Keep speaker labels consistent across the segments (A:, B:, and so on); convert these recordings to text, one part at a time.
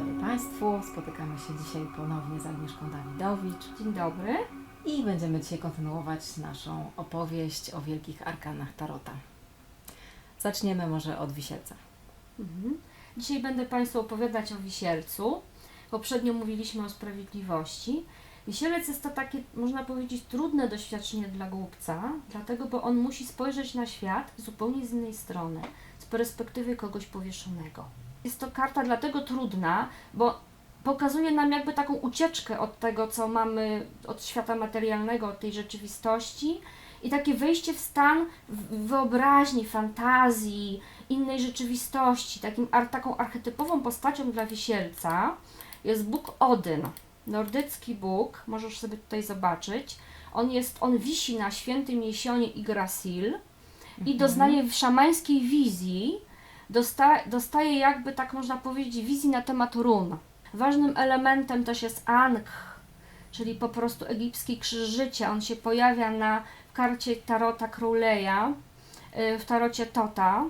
A: Państwu. Spotykamy się dzisiaj ponownie z Agnieszką Dawidowicz
B: Dzień dobry.
A: i będziemy dzisiaj kontynuować naszą opowieść o wielkich arkanach Tarota. Zaczniemy może od Wisielca.
B: Mhm. Dzisiaj będę Państwu opowiadać o wisielcu. Poprzednio mówiliśmy o sprawiedliwości. Wisielec jest to takie, można powiedzieć, trudne doświadczenie dla głupca, dlatego, bo on musi spojrzeć na świat zupełnie z innej strony, z perspektywy kogoś powieszonego. Jest to karta dlatego trudna, bo pokazuje nam jakby taką ucieczkę od tego, co mamy, od świata materialnego, od tej rzeczywistości i takie wejście w stan wyobraźni, fantazji, innej rzeczywistości. Takim, ar, taką archetypową postacią dla wisielca jest Bóg Odyn, nordycki Bóg, możesz sobie tutaj zobaczyć. On jest, on wisi na świętym jesionie Yggdrasil i doznaje w szamańskiej wizji, dosta, dostaje jakby, tak można powiedzieć, wizji na temat run. Ważnym elementem też jest Ankh, czyli po prostu egipski krzyż życia. On się pojawia na, w karcie Tarota Króleja, y, w tarocie Tota.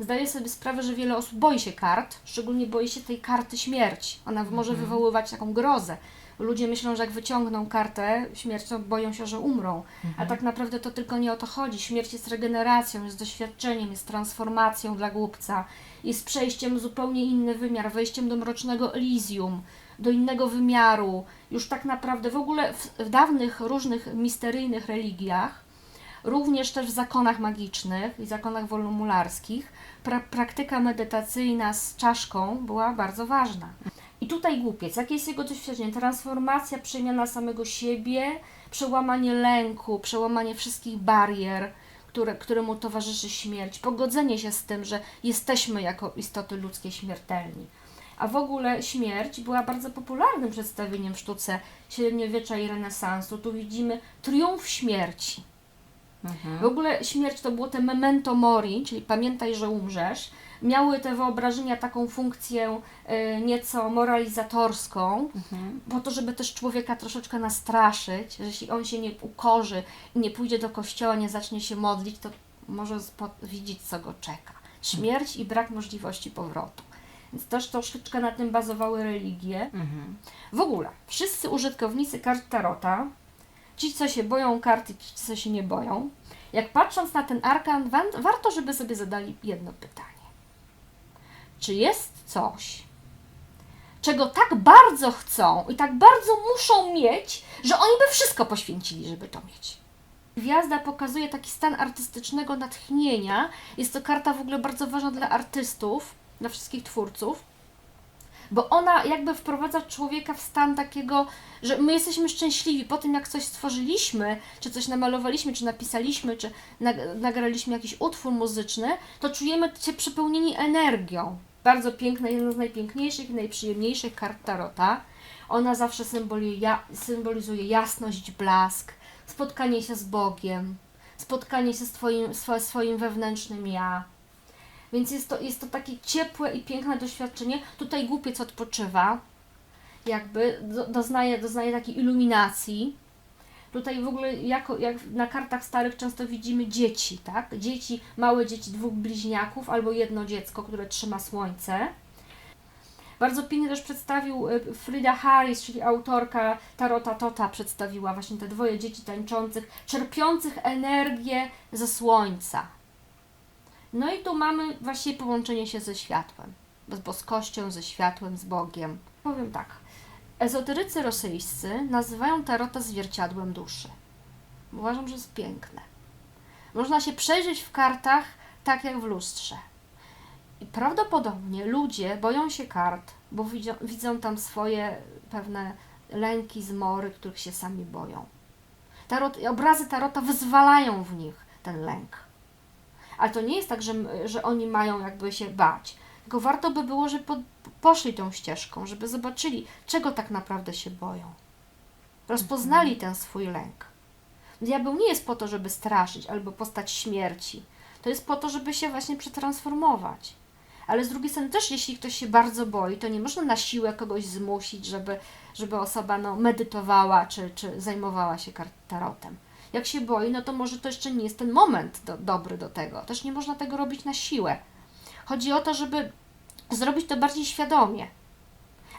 B: Zdaję sobie sprawę, że wiele osób boi się kart, szczególnie boi się tej karty śmierci. Ona może
A: Mhm.
B: wywoływać taką grozę. Ludzie myślą, że jak wyciągną kartę śmierć, to boją się, że umrą. A tak naprawdę to tylko nie o to chodzi. Śmierć jest regeneracją, jest doświadczeniem, jest transformacją dla głupca, jest przejściem w zupełnie inny wymiar, wejściem do mrocznego Elysium, do innego wymiaru. Już tak naprawdę w ogóle w, w dawnych, różnych misteryjnych religiach, również też w zakonach magicznych i zakonach wolumularskich, pra, praktyka medytacyjna z czaszką była bardzo ważna. I tutaj głupiec, jakie jest jego doświadczenie? Transformacja, przemiana samego siebie, przełamanie lęku, przełamanie wszystkich barier, które, któremu towarzyszy śmierć, pogodzenie się z tym, że jesteśmy jako istoty ludzkie śmiertelni. A w ogóle śmierć była bardzo popularnym przedstawieniem w sztuce średniowiecza i renesansu. Tu widzimy triumf śmierci. W ogóle śmierć to było te memento mori, czyli pamiętaj, że umrzesz. Miały te wyobrażenia taką funkcję y, nieco moralizatorską, po to, żeby też człowieka troszeczkę nastraszyć, że jeśli on się nie ukorzy i nie pójdzie do kościoła, nie zacznie się modlić, to może widzieć, co go czeka. Śmierć i brak możliwości powrotu. Więc też troszeczkę na tym bazowały religie.
A: Mhm.
B: W ogóle, wszyscy użytkownicy kart Tarota, ci, co się boją karty, ci, co się nie boją, jak patrząc na ten arkan, wa- warto, żeby sobie zadali jedno pytanie. Czy jest coś, czego tak bardzo chcą i tak bardzo muszą mieć, że oni by wszystko poświęcili, żeby to mieć? Gwiazda pokazuje taki stan artystycznego natchnienia. Jest to karta w ogóle bardzo ważna dla artystów, dla wszystkich twórców, bo ona jakby wprowadza człowieka w stan takiego, że my jesteśmy szczęśliwi po tym, jak coś stworzyliśmy, czy coś namalowaliśmy, czy napisaliśmy, czy nag- nagraliśmy jakiś utwór muzyczny, to czujemy się przepełnieni energią. Bardzo piękna, jedna z najpiękniejszych i najprzyjemniejszych kart Tarota. Ona zawsze symbolizuje jasność, blask, spotkanie się z Bogiem, spotkanie się z twoim, swo, swoim wewnętrznym ja. Więc jest to, jest to takie ciepłe i piękne doświadczenie. Tutaj głupiec odpoczywa, jakby do, doznaje, doznaje takiej iluminacji. Tutaj w ogóle, jako, jak na kartach starych często widzimy dzieci, tak? Dzieci, małe dzieci, dwóch bliźniaków albo jedno dziecko, które trzyma słońce. Bardzo pięknie też przedstawił y, Frida Harris, czyli autorka Tarota Tota, przedstawiła właśnie te dwoje dzieci tańczących, czerpiących energię ze słońca. No i tu mamy właśnie połączenie się ze światłem, z boskością, ze światłem, z Bogiem. Powiem tak, ezoterycy rosyjscy nazywają tarota zwierciadłem duszy. Uważam, że jest piękne. Można się przejrzeć w kartach tak jak w lustrze. I prawdopodobnie ludzie boją się kart, bo widzą, widzą tam swoje pewne lęki, zmory, których się sami boją. Tarot, obrazy tarota wyzwalają w nich ten lęk. Ale to nie jest tak, że, że oni mają jakby się bać. Tylko warto by było, żeby po, poszli tą ścieżką, żeby zobaczyli, czego tak naprawdę się boją. Rozpoznali ten swój lęk. Diabeł nie jest po to, żeby straszyć albo postać śmierci. To jest po to, żeby się właśnie przetransformować. Ale z drugiej strony też, jeśli ktoś się bardzo boi, to nie można na siłę kogoś zmusić, żeby, żeby osoba no, medytowała czy, czy zajmowała się tarotem. Jak się boi, no to może to jeszcze nie jest ten moment do, dobry do tego. Też nie można tego robić na siłę. Chodzi o to, żeby zrobić to bardziej świadomie.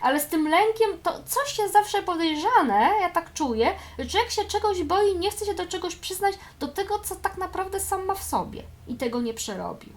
B: Ale z tym lękiem to coś jest zawsze podejrzane, ja tak czuję, że człowiek się czegoś boi, nie chce się do czegoś przyznać, do tego, co tak naprawdę sam ma w sobie i tego nie przerobił.